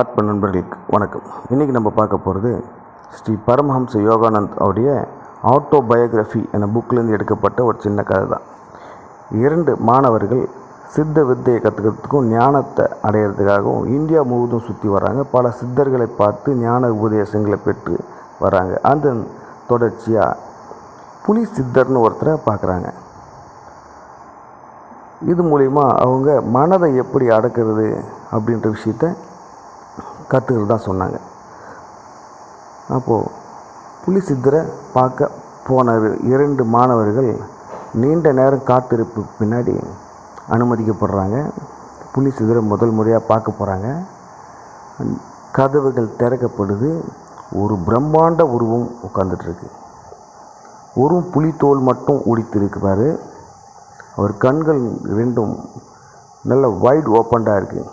ஆத்ம நண்பர்களுக்கு வணக்கம். இன்றைக்கி நம்ம பார்க்க போகிறது ஸ்ரீ பரமஹம்ச யோகானந்த் அவருடைய ஆட்டோபயோகிராஃபி என புக்கிலேருந்து எடுக்கப்பட்ட ஒரு சின்ன கதை தான். இரண்டு மாணவர்கள் சித்த வித்தையை கற்றுக்கிறதுக்கும் ஞானத்தை அடையிறதுக்காகவும் இந்தியா முழுவதும் சுற்றி வராங்க பல சித்தர்களை பார்த்து ஞான உபதேசங்களை பெற்று வராங்க அந்த தொடர்ச்சியாக புலி சித்தர்னு ஒருத்தரை பார்க்குறாங்க. இது மூலிமா அவங்க மனதை எப்படி அடக்கிறது அப்படின்ற விஷயத்த கற்றுக்கிறதா சொன்னாங்க. அப்போது புலி சித்தரை பார்க்க போன இரண்டு மாணவர்கள் நீண்ட நேரம் காத்திருப்பு பின்னாடி அனுமதிக்கப்படுறாங்க. புலி சித்தரை முதல் முறையாக பார்க்க போகிறாங்க கதவுகள் திறக்கப்படுது. ஒரு பிரம்மாண்ட உருவம் உட்காந்துட்ருக்கு ஒரு புலித்தோல் மட்டும் உடித்திருக்கிறாரு அவர் கண்கள் ரெண்டும் நல்ல வைட் ஓப்பன்டாக இருக்குது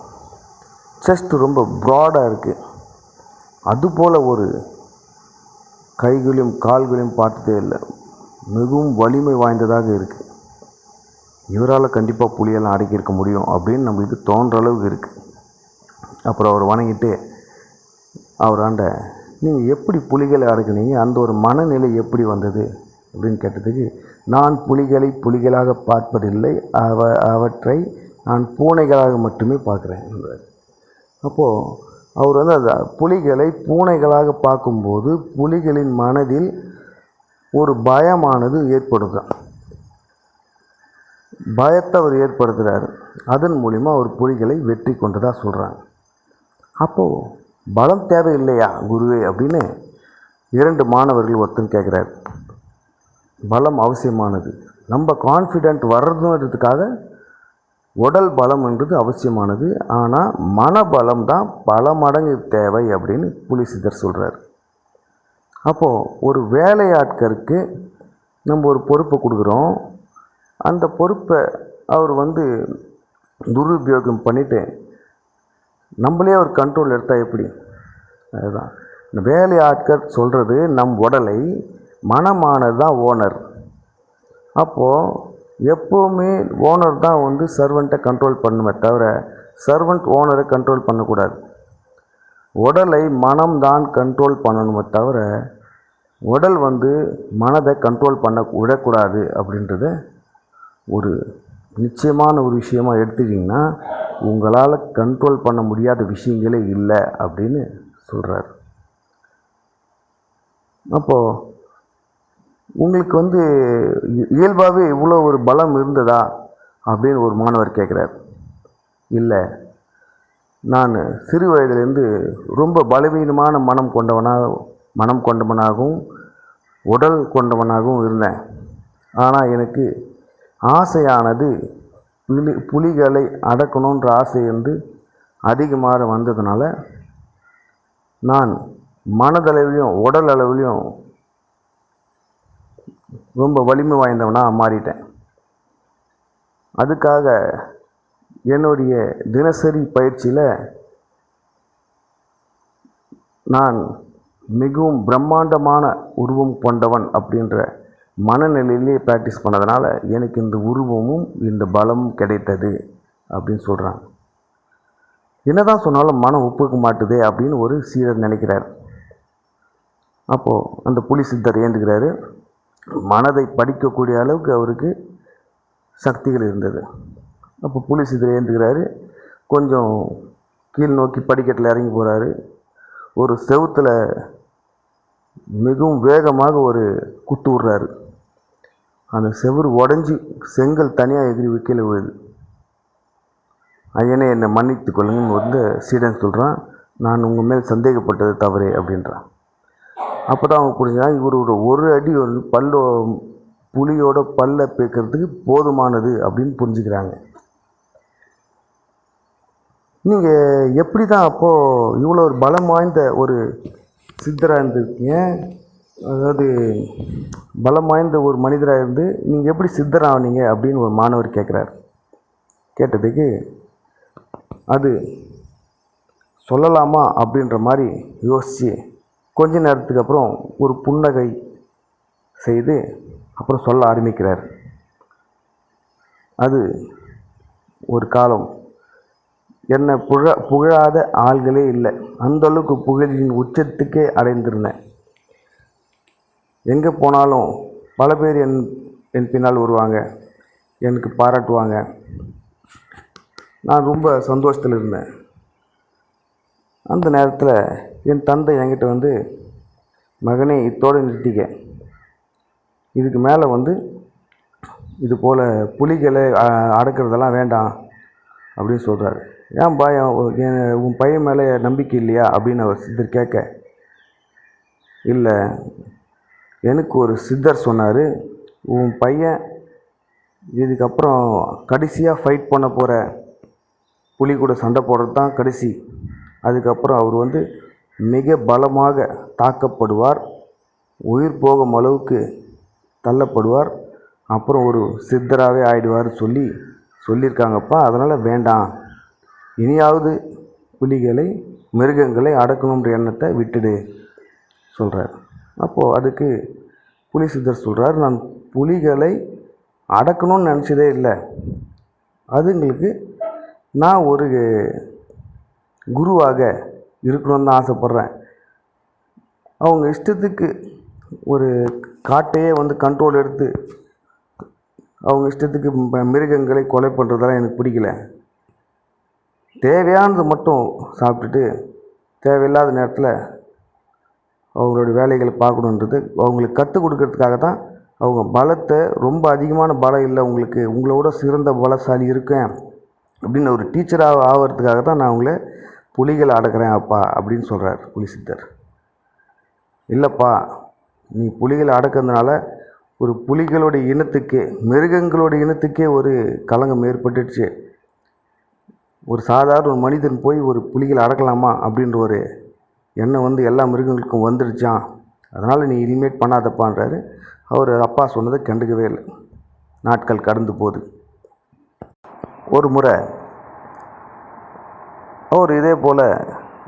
செஸ்ட் ரொம்ப ப்ராடாக இருக்குது அதுபோல் ஒரு கைகளையும் கால்களையும் பார்த்ததே இல்லை. மிகவும் வலிமை வாய்ந்ததாக இருக்குது இவரால் கண்டிப்பாக புலியெல்லாம் அடக்கியிருக்க முடியும் அப்படின்னு நம்மளுக்கு தோன்ற அளவுக்கு இருக்குது அப்புறம் அவர் வணங்கிட்டு அவர் ஆண்ட நீங்கள் எப்படி புலிகளை அடக்குனீங்க? அந்த ஒரு மனநிலை எப்படி வந்தது? அப்படின்னு கேட்டதுக்கு நான் புலிகளை புலிகளாக பார்ப்பதில்லை. அவ அவற்றை நான் பூனைகளாக மட்டுமே பார்க்குறேன் என்றார். அப்போது அவர் வந்து அந்த புலிகளை பூனைகளாக பார்க்கும்போது புலிகளின் மனதில் ஒரு பயமானது ஏற்படுதான் பயத்தை அவர் ஏற்படுத்துகிறார் அதன் மூலிமா அவர் புலிகளை வெற்றி கொண்டதாக சொல்கிறாங்க அப்போது பலம் தேவை இல்லையா குருவே அப்படின்னு இரண்டு மாணவர்கள் ஒருத்தன் கேட்குறாரு பலம் அவசியமானது. நம்ம கான்ஃபிடென்ட் வர்றதுன்றதுக்காக உடல் பலம் என்றது அவசியமானது. ஆனால் மனபலம் தான் பல மடங்கு தேவை அப்படின்னு புலிசிதர் சொல்கிறார் அப்போது ஒரு வேலையாட்கருக்கு நம்ம ஒரு பொறுப்பை கொடுக்குறோம். அந்த பொறுப்பை அவர் வந்து துருபயோகம் பண்ணிவிட்டு நம்மளே ஒரு கண்ட்ரோல் எடுத்தால் எப்படி? அதுதான். இந்த வேலையாட்கள் சொல்கிறது நம் உடலை மனமானது தான் ஓனர் அப்போது எப்போவுமே ஓனர் தான் வந்து சர்வெண்ட்டை கண்ட்ரோல் பண்ணுமே தவிர சர்வெண்ட் ஓனரை கண்ட்ரோல் பண்ணக்கூடாது. உடலை மனம் தான் கண்ட்ரோல் பண்ணணுமே தவிர உடல் வந்து மனதை கண்ட்ரோல் பண்ண விடக்கூடாது அப்படின்றத ஒரு நிச்சயமான ஒரு விஷயமா எடுத்துக்கிட்டிங்கன்னா உங்களால் கண்ட்ரோல் பண்ண முடியாத விஷயங்களே இல்லை அப்படின்னு சொல்கிறார் அப்போது உங்களுக்கு வந்து இயல்பாகவே இவ்வளோ ஒரு பலம் இருந்ததா? அப்படின்னு ஒரு மாணவர் கேட்குறார். இல்லை. நான் சிறு வயதிலேருந்து ரொம்ப பலவீனமான மனம் கொண்டவனாக மனம் கொண்டவனாகவும் உடல் கொண்டவனாகவும் இருந்தேன். ஆனால் எனக்கு ஆசையானது புலி புலிகளை அடக்கணுன்ற ஆசை வந்து அதிகமாக வந்ததுனால நான் மனதளவிலையும் உடல் அளவிலையும் ரொம்ப வலிமை வாய்ந்தவனாக மாறிட்டேன். அதுக்காக என்னுடைய தினசரி பயிற்சியில் நான் மிகவும் பிரம்மாண்டமான உருவம் கொண்டவன் அப்படின்ற மனநிலையிலே ப்ராக்டிஸ் பண்ணதுனால எனக்கு இந்த உருவமும் இந்த பலமும் கிடைத்தது அப்படின்னு சொல்கிறாங்க என்னதான் சொன்னாலும் மனம் ஒப்புக்க மாட்டுதே அப்படின்னு ஒரு சீடர் நினைக்கிறார். அப்போது அந்த புலி சித்தர் ஏந்துக்கிறாரு. மனதை படிக்கக்கூடிய அளவுக்கு அவருக்கு சக்திகள் இருந்தது. அப்போ புலிஸ் இதில் ஏந்துக்கிறாரு கொஞ்சம் கீழ் நோக்கி படிக்கட்டில் இறங்கி போகிறாரு ஒரு செவுத்தில் மிகவும் வேகமாக ஒரு குத்து விடுறாரு. அந்த செவுறு உடஞ்சி செங்கல் தனியாக எகிரி கீழே விழுது. ஐயனே என்னை மன்னித்து கொள்ளுங்கன்னு வந்து சீடன் சொல்கிறான் நான் உங்கள் மேல் சந்தேகப்பட்டது தவறே அப்படின்றான். அப்போ தான் அவங்க புரிஞ்சுதான் இவரோட ஒரு அடி வந்து பல்லோ புலியோட பல்ல பேக்கிறதுக்கு போதுமானது அப்படின்னு புரிஞ்சுக்கிறாங்க. நீங்கள் எப்படி தான் அப்போது இவ்வளோ ஒரு பலம் வாய்ந்த ஒரு சித்தராக இருந்திருக்கீங்க? அதாவது பலம் வாய்ந்த ஒரு மனிதராக இருந்து நீங்கள் எப்படி சித்தரானீங்க அப்படின்னு ஒரு மாணவர் கேட்குறாரு கேட்டதுக்கு அது சொல்லலாமா அப்படின்ற மாதிரி யோசித்து கொஞ்ச நேரத்துக்கு அப்புறம் ஒரு புன்னகை செய்து அப்புறம் சொல்ல ஆரம்பிக்கிறார். அது ஒரு காலம். என்னை புழ புகழாத ஆள்களே இல்லை. அந்தளவுக்கு புகழின் உச்சத்துக்கே அடைந்திருந்தேன் எங்கே போனாலும் பல பேர் என் என் பின்னால் வருவாங்க. எனக்கு பாராட்டுவாங்க. நான் ரொம்ப சந்தோஷத்தில் இருந்தேன். அந்த நேரத்தில் என் தந்தை என்கிட்ட வந்து மகனே இத்தோடு நிறுத்திக்க. இதுக்கு மேலே வந்து இது போல் புலிகளை அடக்கிறதெல்லாம் வேண்டாம் அப்படின்னு சொல்கிறாரு ஏன் பயம் என் உன் பையன் மேலே நம்பிக்கை இல்லையா? அப்படின்னு அவர் சித்தர் கேட்க இல்லை. எனக்கு ஒரு சித்தர் சொன்னார் உன் பையன் இதுக்கப்புறம் கடைசியாக ஃபைட் பண்ண போகிற புலி கூட சண்டை போடுறது தான் கடைசி. அதுக்கப்புறம் அவர் வந்து மிக பலமாக தாக்கப்படுவார். உயிர் போகும் அளவுக்கு தள்ளப்படுவார். அப்புறம் ஒரு சித்தராகவே ஆயிடுவார் சொல்லி சொல்லியிருக்காங்கப்பா. அதனால் வேண்டாம். இனியாவது புலிகளை மிருகங்களை அடக்கணுன்ற எண்ணத்தை விட்டுடு சொல்கிறார் அப்போது அதுக்கு புலி சித்தர் சொல்கிறார் நான் புலிகளை அடக்கணும்னு நினச்சதே இல்லை. அதுங்களுக்கு நான் ஒரு குருவாக இருக்கணும்னு தான் ஆசைப்பட்றேன். அவங்க இஷ்டத்துக்கு ஒரு காட்டையே வந்து கண்ட்ரோல் எடுத்து அவங்க இஷ்டத்துக்கு மிருகங்களை கொலை பண்ணுறதெல்லாம் எனக்கு பிடிக்கல. தேவையானது மட்டும் சாப்பிட்டுட்டு தேவையில்லாத நேரத்தில் அவங்களோட வேலைகளை பார்க்கணுன்றது அவங்களுக்கு கற்றுக் கொடுக்கறதுக்காக தான் அவங்க பலத்தை ரொம்ப அதிகமான பலம் இல்லை உங்களுக்கு உங்களோட சிறந்த பலசாலி இருக்கேன் அப்படின்னு ஒரு டீச்சராக ஆகிறதுக்காக தான் நான் அவங்கள புலிகள் அடக்கிறேன் அப்பா அப்படின்னு சொல்கிறார் புலி சித்தர். இல்லைப்பா நீ புலிகளை அடக்கிறதுனால ஒரு புலிகளுடைய இனத்துக்கே மிருகங்களுடைய இனத்துக்கே ஒரு கலங்கம் ஏற்பட்டுடுச்சு. ஒரு சாதாரண ஒரு மனிதன் போய் ஒரு புலிகளை அடக்கலாமா அப்படின்ற ஒரு எண்ணம் வந்து எல்லா மிருகங்களுக்கும் வந்துடுச்சான் அதனால் நீ இனிமேட் பண்ணாதப்பான்றாரு. அவர் அப்பா சொன்னதை கண்டுக்கவே இல்லை. நாட்கள் கடந்து போகுது. ஒரு முறை அவர் இதே போல்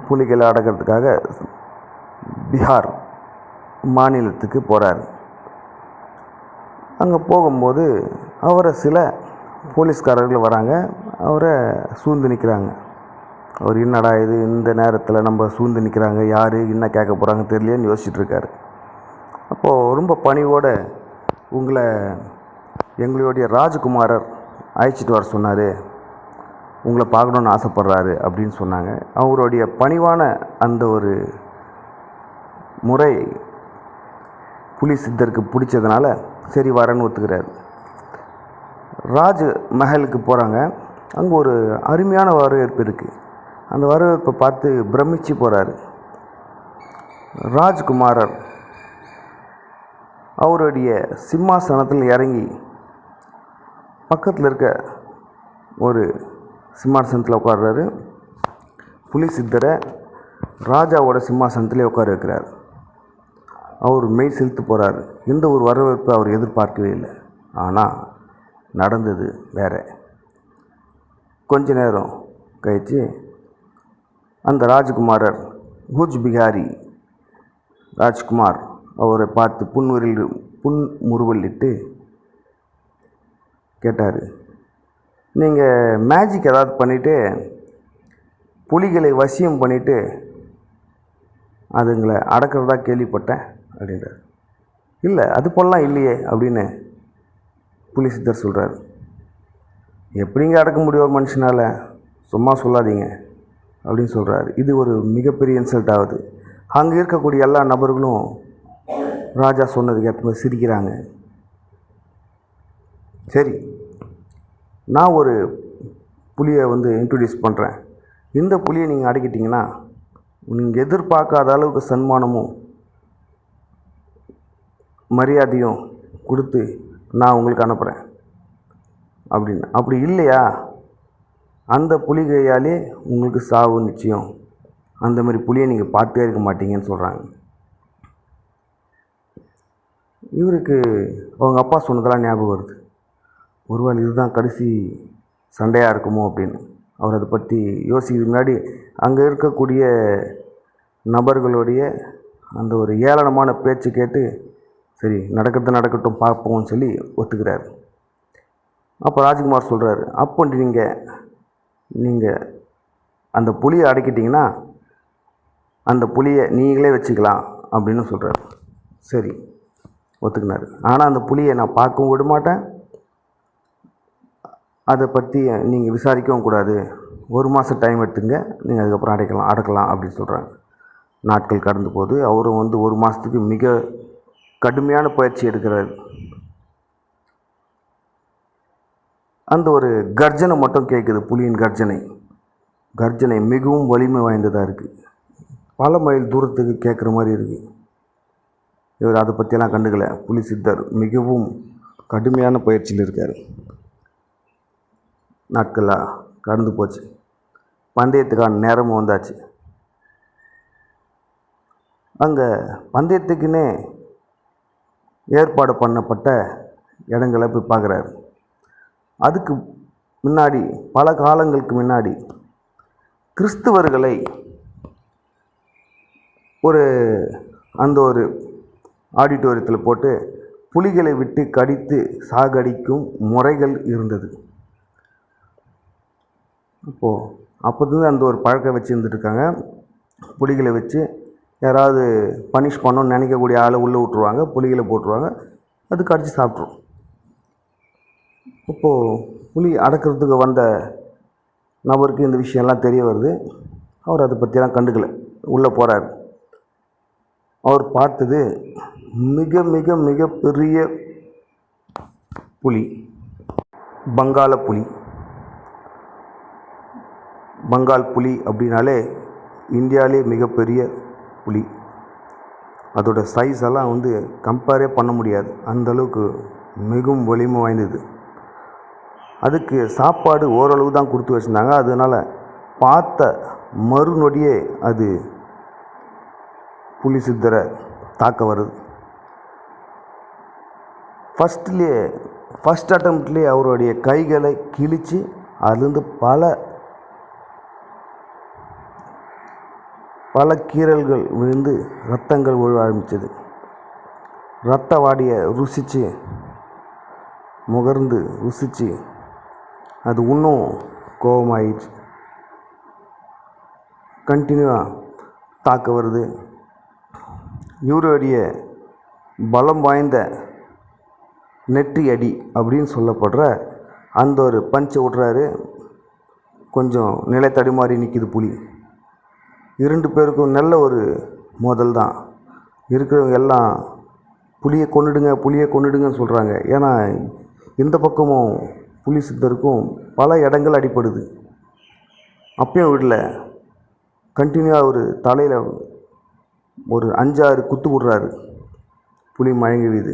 புலிகளை அடக்கிறதுக்காக பீகார் மாநிலத்துக்கு போகிறார் அங்கே போகும்போது அவரை சில போலீஸ்காரர்கள் வராங்க. அவரை சூழ்ந்து நிற்கிறாங்க அவர் என்னடா இது இந்த நேரத்தில் நம்ம சூழ்ந்து நிற்கிறாங்க யார் என்ன கேட்க போகிறாங்க தெரியலையேன்னு யோசிச்சுட்ருக்காரு அப்போது ரொம்ப பணிவோடு உங்களை எங்களுடைய ராஜகுமாரர் அழைச்சிட்டு வர சொன்னார். உங்களை பார்க்கணுன்னு ஆசைப்பட்றாரு அப்படின்னு சொன்னாங்க. அவருடைய பணிவான அந்த ஒரு முறை புலி சித்தருக்கு பிடிச்சதுனால சரி வரேன்னு ஒத்துக்கிறார். ராஜ் மஹலுக்கு போகிறாங்க அங்கே ஒரு அருமையான வரவேற்பு இருக்குது அந்த வரவேற்பை பார்த்து பிரமிச்சு போகிறாரு ராஜ்குமாரர் அவருடைய சிம்மாசனத்தில் இறங்கி பக்கத்தில் இருக்க ஒரு சிம்மாசனத்தில் உட்காடுறாரு புலி சித்தரை ராஜாவோட சிம்மாசனத்திலே உட்கார வைக்கிறார் அவர் மெய் செலுத்து போகிறார் எந்த ஒரு வரவேற்பை அவர் எதிர்பார்க்கவே இல்லை. ஆனால் நடந்தது வேற. கொஞ்ச நேரம் கழித்து அந்த ராஜகுமாரர் பூஜ் பிகாரி ராஜ்குமார் அவரை பார்த்து புன்முறில் புன்முறுவலிட்டு கேட்டார். நீங்கள் மேஜிக் ஏதாவது பண்ணிவிட்டு புலிகளை வசியம் பண்ணிவிட்டு அதுங்களை அடக்கிறதா கேள்விப்பட்டேன் அப்படின்றார். இல்லை அது போலலாம் இல்லையே அப்படின்னு புலி சித்தர் சொல்கிறார் எப்படிங்க அடக்க முடியும் ஒரு மனுஷனால்? சும்மா சொல்லாதீங்க அப்படின்னு சொல்கிறாரு இது ஒரு மிகப்பெரிய இன்சல்ட் ஆகுது. அங்கே இருக்கக்கூடிய எல்லா நபர்களும் ராஜா சொன்னதுக்கு ஏற்ற மாதிரி சிரிக்கிறாங்க. சரி நான் ஒரு புலியை வந்து இன்ட்ரடியூஸ் பண்ணுறேன் இந்த புலியை நீங்கள் அடக்கிட்டிங்கன்னா நீங்கள் எதிர்பார்க்காத அளவுக்கு சன்மானமும் மரியாதையும் கொடுத்து நான் உங்களுக்கு அனுப்புகிறேன் அப்படின்னு. அப்படி இல்லையா? அந்த புலிகையாலே உங்களுக்கு சாவு நிச்சயம். அந்த மாதிரி புளியை நீங்கள் பார்த்தே இருக்க மாட்டீங்கன்னு சொல்கிறாங்க இவருக்கு அவங்க அப்பா சொன்னதெல்லாம் ஞாபகம் வருது. ஒருவேளை இதுதான் கடைசி சண்டையாக இருக்குமோ அப்படின்னு அவர் அதை பற்றி யோசிக்கிறது முன்னாடி அங்கே இருக்கக்கூடிய நபர்களுடைய அந்த ஒரு ஏளனமான பேச்சு கேட்டு சரி நடக்கிறது நடக்கட்டும் பார்ப்போம்னு சொல்லி ஒத்துக்கிறார். அப்போ ராஜ்குமார் சொல்கிறாரு அப்போ நீங்கள் நீங்கள் அந்த புளியை அடக்கிட்டிங்கன்னா அந்த புளியை நீங்களே வச்சுக்கலாம் அப்படின்னு சொல்கிறார் சரி ஒத்துக்கினார். ஆனால் அந்த புளியை நான் பார்க்கவும் விட மாட்டேன். அதை பற்றி நீங்கள் விசாரிக்கவும் கூடாது. ஒரு மாதம் டைம் எடுத்துங்க. நீங்கள் அதுக்கப்புறம் அடைக்கலாம் அடக்கலாம் அப்படின்னு சொல்கிறாங்க நாட்கள் கடந்து போது அவரும் வந்து ஒரு மாதத்துக்கு மிக கடுமையான பயிற்சி எடுக்கிறார். அந்த ஒரு கர்ஜனை மட்டும் கேட்குது புலியின் கர்ஜனை. கர்ஜனை மிகவும் வலிமை வாய்ந்ததாக இருக்குது பல மைல் தூரத்துக்கு கேட்குற மாதிரி இருக்குது இவர் அதை பற்றியெல்லாம் கண்டுக்கல. புலி சித்தர் மிகவும் கடுமையான பயிற்சியில் இருக்கார். நாட்களாக கடந்து போச்சு. பந்தயத்துக்கான நேரமும் வந்தாச்சு. அங்கே பந்தயத்துக்குன்னே ஏற்பாடு பண்ணப்பட்ட இடங்களை போய் பார்க்குறாரு. அதுக்கு முன்னாடி பல காலங்களுக்கு முன்னாடி கிறிஸ்துவர்களை ஒரு அந்த ஒரு ஆடிட்டோரியத்தில் போட்டு புலிகளை விட்டு கடித்து சாகடிக்கும் முறைகள் இருந்தது. அப்போது அப்போதுலேருந்து அந்த ஒரு பழக்கம் வச்சுருந்துட்டுருக்காங்க புலிகளை வச்சு யாராவது பனிஷ் பண்ணணும்னு நினைக்கக்கூடிய ஆளை உள்ளே விட்ருவாங்க புலிகளை போட்டுருவாங்க. அது கடிச்சு சாப்பிட்ரும் இப்போது புலி அடக்கிறதுக்கு வந்த நபருக்கு இந்த விஷயம்லாம் தெரிய வருது. அவர் அதை பற்றியெல்லாம் கண்டுக்கல. உள்ளே போகிறார் அவர் பார்த்தது மிக மிக மிக பெரிய புலி. பங்காள புலி. பங்கால் புலி அப்படின்னாலே இந்தியாவிலே மிகப்பெரிய புலி. அதோட சைஸ் எல்லாம் வந்து கம்பேரே பண்ண முடியாது. அந்த அளவுக்கு மிகவும் வலிமை வாய்ந்தது. அதுக்கு சாப்பாடு ஓரளவு தான் கொடுத்து வச்சுருந்தாங்க. அதனால் பார்த்த மறுநொடியே அது புலி சித்தரை தாக்க வருது. ஃபஸ்ட்லேயே ஃபஸ்ட் அட்டம்ப்ட்லேயே அவருடைய கைகளை கிழித்து அதுலேருந்து பல பல கீறல்கள் விழுந்து ரத்தங்கள் விழ ஆரம்பித்தது. ரத்த வாடியை ருசித்து முகர்ந்து ருசித்து அது இன்னும் கோபமாயிடுச்சு கண்டினியூவாக தாக்க வருது. இவருடைய பலம் வாய்ந்த நெற்றி அடி அப்படின்னு சொல்லப்படுற அந்த ஒரு பஞ்சை விட்றாரு கொஞ்சம் நிலை தடுமாறி நிற்கிது புலி. இரண்டு பேருக்கும் நல்ல ஒரு மோதல் தான். இருக்கிறவங்க எல்லாம் புலியை கொன்னுடுங்க புலியை கொன்னுடுங்கன்னு சொல்கிறாங்க ஏன்னா இந்த பக்கமும் புலி சித்தருக்கும் பல இடங்கள் அடிப்படுது அப்பயும் விடல. கண்டினியூவாக ஒரு தலையில் ஒரு அஞ்சாறு குத்து விட்றாரு புலி மயங்கி வீது.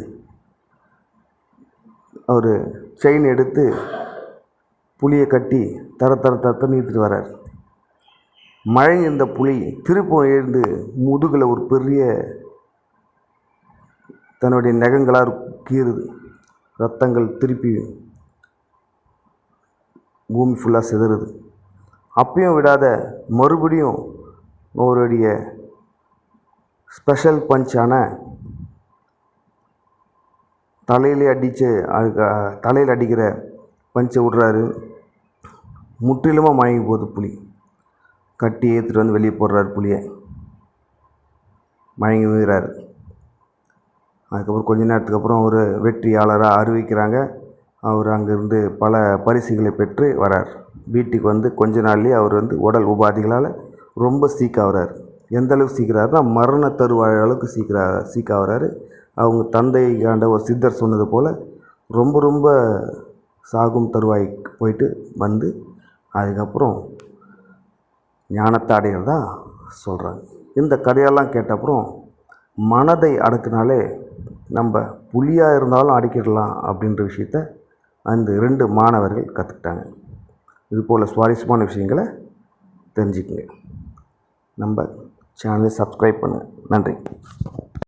அவர் செயின் எடுத்து புளியை கட்டி தர தர தர நீத்துட்டு வர்றார். மழை இருந்த புலி திருப்பம் எழுந்து முதுகில் ஒரு பெரிய தன்னுடைய நகங்களாக கீறுது. ரத்தங்கள் திருப்பி பூமி ஃபுல்லாக சிதறுது. அப்பயும் விடாத மறுபடியும் அவருடைய ஸ்பெஷல் பஞ்சான தலையிலே அடித்து தலையில் அடிக்கிற பஞ்சை விட்றாரு. முற்றிலுமாக மயங்கி போகுது புலி. கட்டி ஏற்றுட்டு வந்து வெளியே போடுறாரு புலியை. மயங்கி விழுகிறாரு அதுக்கப்புறம் கொஞ்ச நேரத்துக்கு அப்புறம் ஒரு வெற்றியாளராக அறிவிக்கிறாங்க. அவர் அங்கேருந்து பல பரிசுகளை பெற்று வரார். வீட்டுக்கு வந்து கொஞ்ச நாள்லேயே அவர் வந்து உடல் உபாதைகளால் ரொம்ப சீக்காகிறார் எந்த அளவுக்கு சீக்கிறாருன்னா மரண தருவாழ அளவுக்கு சீக்கிர சீக்காகிறாரு அவங்க தந்தை காண்ட ஒரு சித்தர் சொன்னது போல் ரொம்ப ரொம்ப சாகும் தருவாய்க்கு போயிட்டு வந்து அதுக்கப்புறம் ஞானத்தை அடைகிறதா சொல்கிறாங்க இந்த கதையெல்லாம் கேட்டப்புறம் மனதை அடக்குனாலே நம்ம புலியாக இருந்தாலும் அடக்கிடலாம் அப்படின்ற விஷயத்த அந்த ரெண்டு மாணவர்கள் கற்றுக்கிட்டாங்க இது போல் சுவாரஸ்யமான விஷயங்களை தெரிஞ்சுக்கங்க. நம்ம சேனலை சப்ஸ்கிரைப் பண்ணுங்கள் நன்றி.